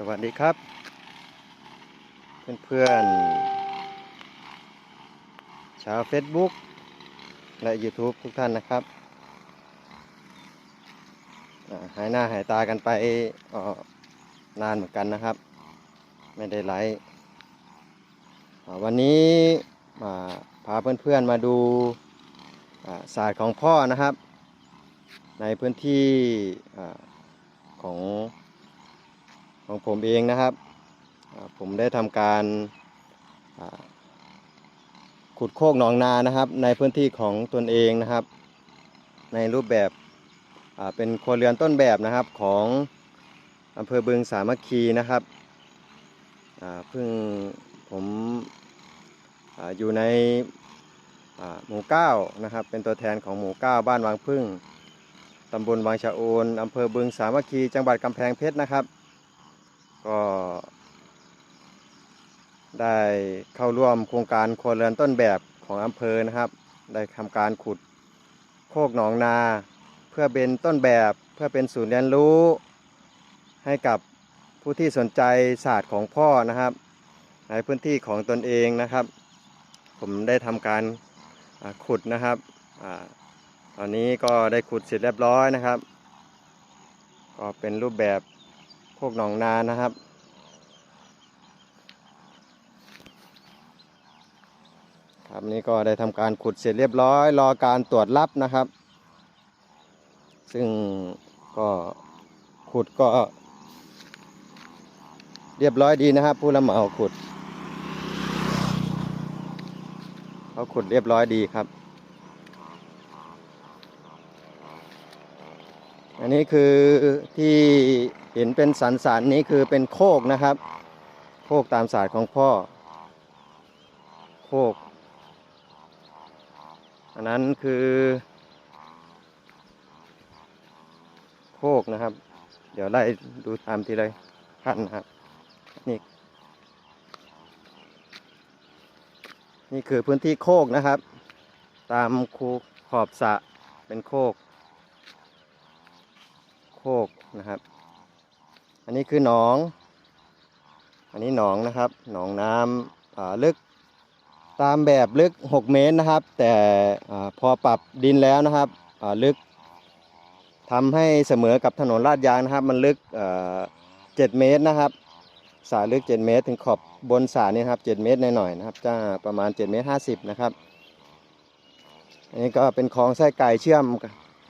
สวัสดีครับ เพื่อนๆ ชาว Facebook และ YouTube ทุกท่านนะครับ หายหน้าหายตากันไปออนานเหมือนกันนะครับ ไม่ได้ไลฟ์อ่วันนี้มาพาเพื่อนๆมาดูศาสตร์ของพ่อนะครับ ในพื้นที่อของ ของผมเองนะครับ ผมได้ทำการขุดโคกหนองนานะครับ ในพื้นที่ของตนเองนะครับ ในรูปแบบเป็นครัวเรือนต้นแบบนะครับของอำเภอบึงสามัคคีนะครับเพิ่งผมออยู่ในหมู่เก้านะครับ เป็นตัวแทนของหมู่เก้าบ้านวังพึ่งตำบลวังชะโอนอำเภอบึงสามัคคีจังหวัดกำแพงเพชรนะครับ ก็ได้เข้าร่วมโครงการครัวเรือนต้นแบบของอำเภอนะครับ ได้ทำการขุดโคกหนองนา เพื่อเป็นต้นแบบเพื่อเป็นศูนย์เรียนรู้ ให้กับผู้ที่สนใจศาสตร์ของพ่อนะครับ ในพื้นที่ของตนเองนะครับ ผมได้ทำการขุดนะครับอตอนนี้ก็ได้ขุดเสร็จเรียบร้อยนะครับ ก็เป็นรูปแบบ โคกหนองนานะครับ ครับนี่ก็ได้ทำการขุดเสร็จเรียบร้อย รอการตรวจรับนะครับ ซึ่งก็ขุดก็เรียบร้อยดีนะครับ ผู้รับเหมาขุดเขาขุดเรียบร้อยดีครับ อันนี้คือที่เห็นเป็นสันสันนี้คือเป็นโคกนะครับ โคกตามศาสตร์ของพ่อ โคก อันนั้นคือ โคกนะครับ เดี๋ยวไล่ดูตามทีละขั้นนะครับนี่นี่คือพื้นที่โคกนะครับ ตามคูขอบสะเป็นโคก กนะครับ อันนี้คือหนอง อันนี้หนองนะครับ หนองน้ำอ่าลึกตามแบบลึก 6 เมตรนะครับ แต่พอปรับดินแล้วนะครับลึกทำให้เสมอกับถนนลาดยางนะครับ มันลึกเอ่อ7เมตรนะครับสระลึก 7 เมตร ถึงขอบบนสระนี่ครับ 7 เมตรหน่อยๆนะครับจะประมาณ 7 เมตร 50 นะครับ อันนี้ก็เป็นคลองไส้ไก่เชื่อม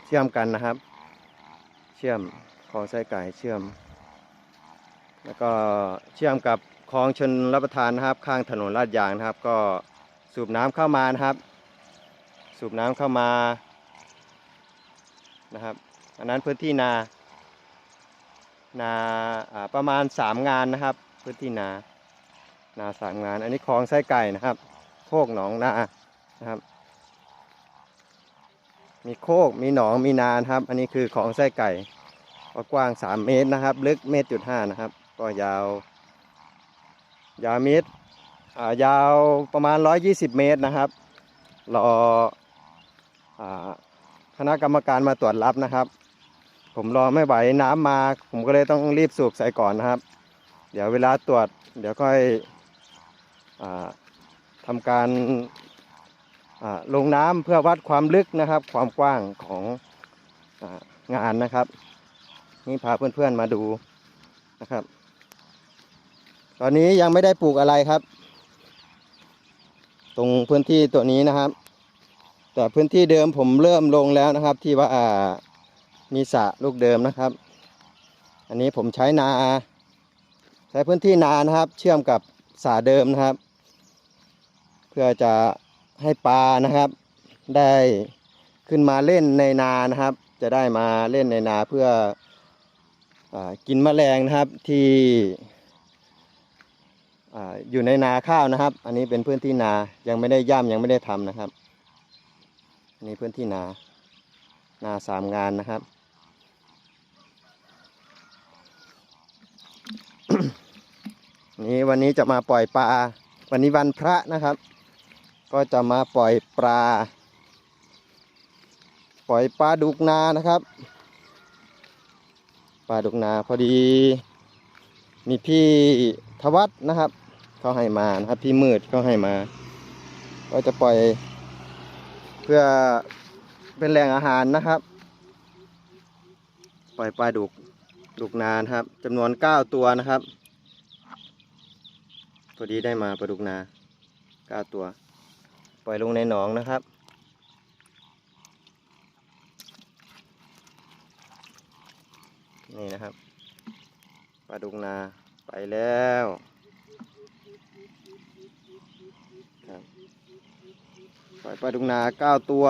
เชื่อมกันนะครับ เชื่อมคลองไส้ไก่เชื่อม แล้วก็เชื่อมกับคลองชนรับประทานนะครับ ข้างถนนลาดยางนะครับ ก็สูบน้ำเข้ามานะครับ สูบน้ำเข้ามานะครับอันนั้นพื้นที่นานาอ่าประมาณสามงานนะครับ พื้นที่นานาสามงาน อันนี้คลองไส้ไก่นะครับโคกหนองนานะครับ มีโคก มีหนอง มีนานครับ อันนี้คือของไส้ไก่ กว้าง 3 เมตรนะครับ ลึกเมตรจุดห้านะครับ ก็ยาว ยาวเมตรอ่ายาวประมาณ 120 เมตรนะครับ รอคณะกรรมการมาตรวจรับนะครับ ผมรอไม่ไหวน้ำมา ผมก็เลยต้องรีบสูบใส่ก่อนนะครับ เดี๋ยวเวลาตรวจ เดี๋ยวค่อยอาทำการ ลงน้ำเพื่อวัดความลึกนะครับ ความกว้างของอางานนะครับ นี่พาเพื่อนๆมาดูนะครับ ตอนนี้ยังไม่ได้ปลูกอะไรครับ ตรงพื้นที่ตัวนี้นะครับ แต่พื้นที่เดิมผมเริ่มลงแล้วนะครับ ที่ว่ามีสระลูกเดิมนะครับ อันนี้ผมใช้นา ใช้พื้นที่นานะครับ เชื่อมกับสระเดิมนะครับ เพื่อจะ ให้ปลานะครับ ได้ขึ้นมาเล่นในนานะครับ จะได้มาเล่นในนาเพื่ออกินแมลงนะครับที่ออยู่ในนาข้าวนะครับ อันนี้เป็นพื้นที่นายังไม่ได้ย่ำยังไม่ได้ทำนะครับอันนี้พื้นที่นานาสามงานนะครับนี้วันนี้จะมาปล่อยปลาวันนี้วันพระนะครับ ก็จะมาปล่อยปลา ปล่อยปลาดุกนานะครับ ปลาดุกนาพอดี มีพี่ทวัฒน์นะครับเขาให้มานะครับ พี่มืดเขาให้มา ก็จะปล่อยเพื่อเป็นแหล่งอาหารนะครับ ปล่อยปลาดุกดุกนานครับจำนวนเก้าตัวนะครับพอดีได้มาปลาดุกนาเก้าตัว ปล่อยลงในหนองนะครับ นี่นะครับปลาดุกนาไปแล้วครับปล่อยปลาดุกนาเก้าตัว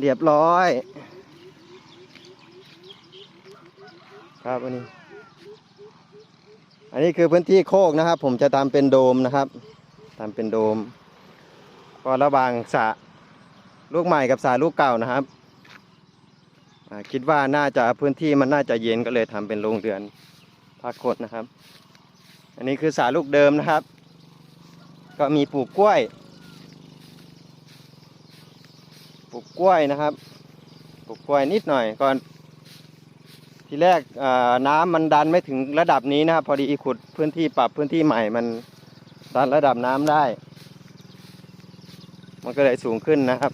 เรียบร้อย ครับอันนี้ อันนี้คือพื้นที่โคกนะครับ ผมจะทำเป็นโดมนะครับทำเป็นโดม ก็ระหว่างสระลูกใหม่กับสระลูกเก่านะครับ คิดว่าน่าจะพื้นที่มันน่าจะเย็นก็เลยทำเป็นโรงเรือนพักคดนะครับ อันนี้คือสระลูกเดิมนะครับ ก็มีปลูกกล้วย ปลูกกล้วยนะครับ ปลูกกล้วยนิดหน่อยก่อนทีแรกน้ำมันดันไม่ถึงระดับนี้นะครับ พอดีขุดพื้นที่ปรับพื้นที่ใหม่มันดันระดับน้ำได้ มันก็เลยสูงขึ้นนะครับ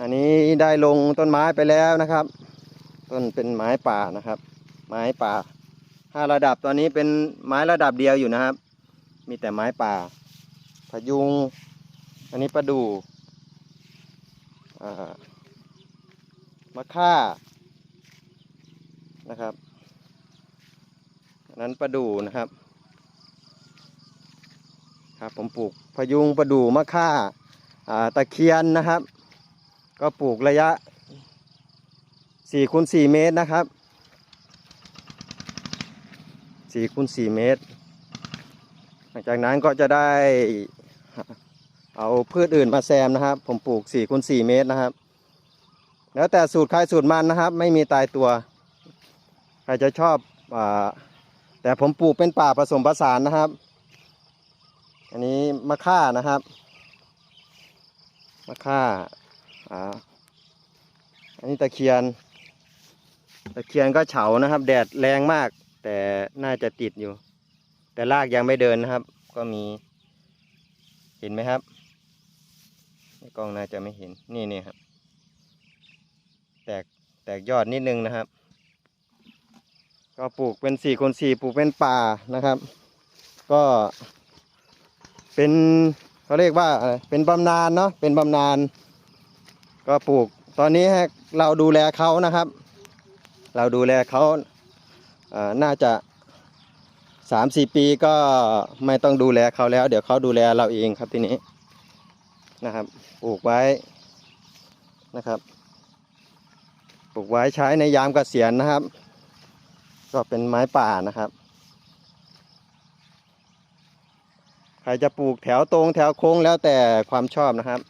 อันนี้ได้ลงต้นไม้ไปแล้วนะครับ ต้นเป็นไม้ป่านะครับ ไม้ป่าห้าระดับตอนนี้เป็นไม้ระดับเดียวอยู่นะครับ มีแต่ไม้ป่า พยุง อันนี้ประดู่มะค่านะครับ นั้นประดู่นะครับ ครับผมปลูกพยุงประดู่มะค่าาตะเคียนนะครับ ก็ปลูกระยะ4คูณ4เมตรนะครับ4คูณ4เมตร หลังจากนั้นก็จะได้เอาพืชอื่นมาแซมนะครับ ผมปลูก4คูณ4เมตรนะครับ แล้วแต่สูตรใครสูตรมันนะครับ ไม่มีตายตัว ใครจะชอบอ่า แต่ผมปลูกเป็นป่าผสมผสานนะครับ อันนี้มะค่านะครับ มะค่าอ่าอันนี้ตะเคียน ตะเคียนก็เฉานะครับ แดดแรงมาก แต่น่าจะติดอยู่ แต่รากยังไม่เดินนะครับ ก็มี เห็นไหมครับกล้องน่าจะไม่เห็นนี่นี่ครับ แตกแตกยอดนิดนึงนะครับ ก็ปลูกเป็นสี่คนสี่ปลูกเป็นป่านะครับ ก็เป็นเขาเรียกว่าอะไรเป็นบำนาญเนาะเป็นบำนาญก็ปลูกตอนนี้ให้เราดูแลเขานะครับ เราดูแลเขาอ่าน่าจะสามสี่ปีก็ไม่ต้องดูแลเขาแล้ว เดี๋ยวเขาดูแลเราเองครับทีนี้นะครับปลูกไว้นะครับปลูกไว้ใช้ในยามเกษียณนะครับ ก็เป็นไม้ป่านะครับ ใครจะปลูกแถวตรงแถวโค้งแล้วแต่ความชอบนะครับ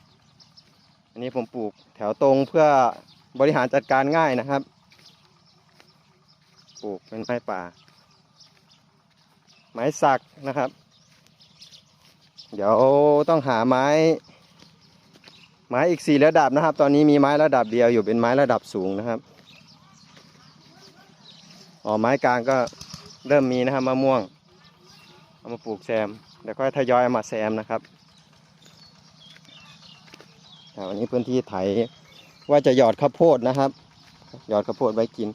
อันนี้ผมปลูกแถวตรงเพื่อบริหารจัดการง่ายนะครับ ปลูกเป็นไม้ป่า ไม้สักนะครับ เดี๋ยวต้องหาไม้ไม้อีกสี่ระดับนะครับ ตอนนี้มีไม้ระดับเดียวอยู่เป็นไม้ระดับสูงนะครับ อ๋อไม้กลางก็เริ่มมีนะครับมะม่วง เอามาปลูกแซมเดี๋ยวก็ทยอยอามาแซมนะครับอ่วันนี้พื้นที่ไถว่าจะหยอดข้าวโพดนะครับ หยอดข้าวโพดไว้กิน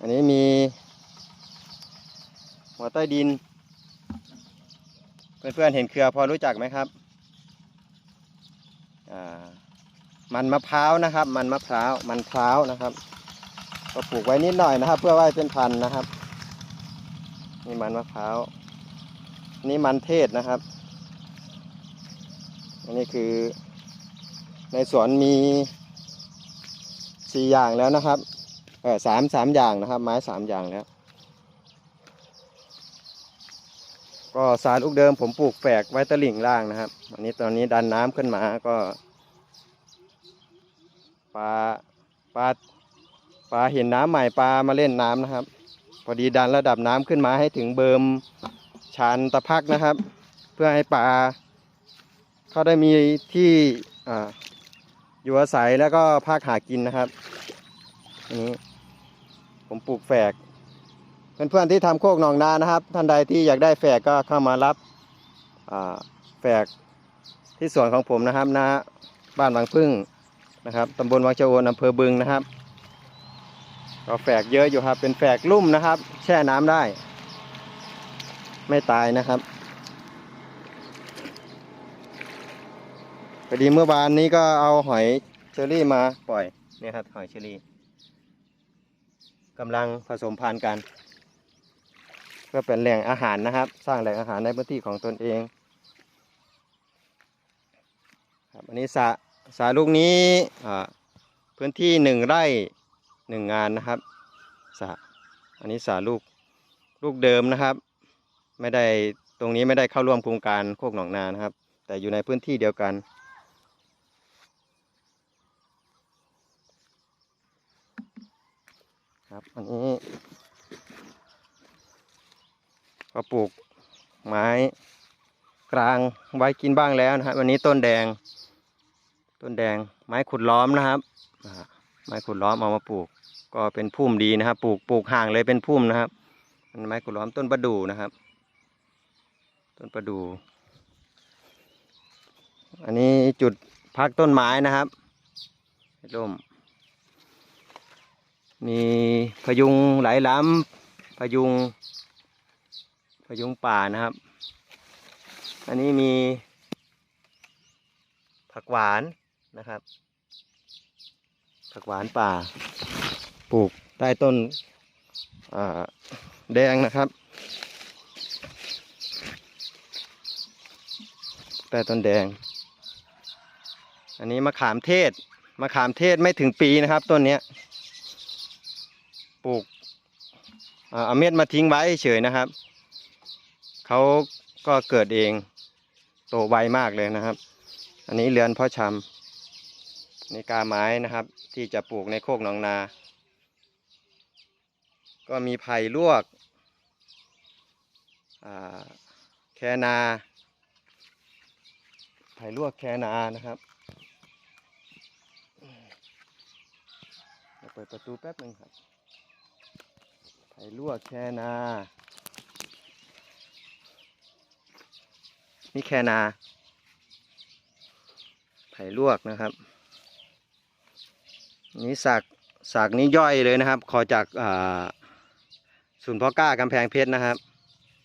อันนี้มีหัวใต้ดิน เพื่อนๆเห็นเครือพอรู้จักไหมครับอ่ามันมะพร้าวนะครับ มันมะพร้าวมันพร้าวนะครับ ก็ปลูกไว้นิดหน่อยนะครับ เพื่อไว้เป็นพันธุ์นะครับ นี่มันมะพร้าวนี่มันเทศนะครับ อันนี้คือ ในสวนมีสี่อย่างแล้วนะครับเออสามสามอย่างนะครับ ไม้สามอย่างแล้ว ก็สารลูกเดิมผมปลูกแฝกไว้ตะลิ่งล่างนะครับ อันนี้ตอนนี้ดันน้ำขึ้นมาก็ปลาปลา ปลาเห็นน้ำใหม่ปลามาเล่นน้ำนะครับ พอดีดันระดับน้ำขึ้นมาให้ถึงเบิมชานตะพักนะครับ เพื่อให้ปลาเขาได้มีที่ออยู่อาศัยแล้วก็ภาคหากินนะครับอันนี้ผมปลูกแฝกเพื่อนๆที่ทำโคกหนองนานะครับ ท่านใดที่อยากได้แฝกก็เข้ามารับแฝกที่สวนของผมนะครับนะบ้านบางพึ่งนะครับตำบลวังเจาโอนอำเภอบึงนะครับ ก็แฝกเยอะอยู่ครับ เป็นแฝกลุ่มนะครับ แช่น้ำได้ ไม่ตายนะครับพอดีเมื่อวานนี้ก็เอาหอยเชอรี่มาปล่อยเนี่ยครับหอยเชอรี่กำลังผสมพันธุ์กัน เพื่อเป็นแหล่งอาหารนะครับ สร้างแหล่งอาหารในพื้นที่ของตนเองครับอันนี้สระสระลูกนี้พื้นที่หนึ่งไร่ หนึ่งงานนะครับสระอันนี้สระลูกลูกเดิมนะครับ ไม่ได้ตรงนี้ไม่ได้เข้าร่วมโครงการโคกหนองนานะครับ แต่อยู่ในพื้นที่เดียวกัน ครับอันนี้ก็ปลูกไม้กลางไว้กินบ้างแล้วนะครับวันนี้ต้นแดง ต้นแดงไม้ขุดล้อมนะครับไม้ขุดล้อมเอามาปลูก ก็เป็นพุ่มดีนะครับปลูกปลูกห่างเลยเป็นพุ่มนะครับอันไม้ขุดล้อมต้นประดู่นะครับ ต้นประดู่อันนี้จุดพักต้นไม้นะครับร่มมีพยุงไหลายล้ำพยุงพยุงป่านะครับ อันนี้มีผักหวานนะครับผักหวานป่า ปลูกใต้ต้นแดงนะครับใต้ต้นแดง อันนี้มะขามเทศมะขามเทศไม่ถึงปีนะครับต้นนี้ปลูกอเอาเม็ดมาทิ้งไว้เฉยนะครับเขาก็เกิดเองโตไวมากเลยนะครับ อันนี้เรือนพ่อชำนี่กาไม้นะครับ ที่จะปลูกในโคกหนองนา ก็มีไผ่ลวกแคนา ไผ่ลวกแคนานะครับเดี๋ยวเปิดประตูแป๊บหนึ่งครับ ไผ่ลวกแคนา นี่แคนา ไผ่ลวกนะครับ นี่สักสักนี้ย่อยเลยนะครับ ขอจากอ่า ศูนย์พาะกล้ากำแพงเพชรนะครับ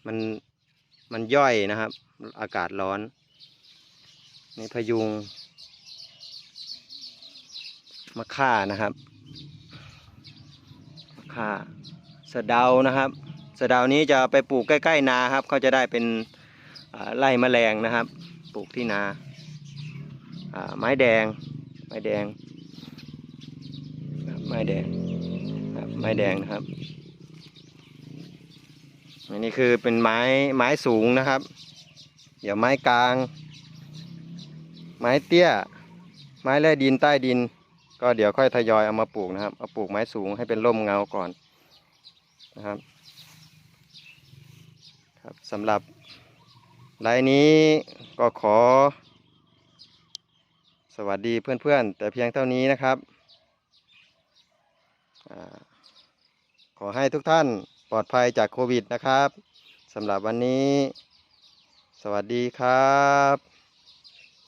มันมันย่อยนะครับ อากาศร้อนนี่พยุงมะข่านะครับมะข่าสะเดานะครับ สะเดานี้จะไปปลูกใกล้ ๆ นาครับเขาจะได้เป็นไล่แมลงนะครับ ปลูกที่นาไม้แดง ไม้แดง ไม้แดงไม้แดงนะครับ อันนี้คือเป็นไม้ไม้สูงนะครับ เดี๋ยวไม้กลาง ไม้เตี้ย ไม้แร่ดินใต้ดิน ก็เดี๋ยวค่อยทยอยเอามาปลูกนะครับ เอาปลูกไม้สูงให้เป็นร่มเงาก่อนนะครับ ครับสำหรับรายนี้ก็ขอ สวัสดีเพื่อนๆ แต่เพียงเท่านี้นะครับ ขอให้ทุกท่าน ปลอดภัยจากโควิดนะครับสำหรับวันนี้ สวัสดีครับ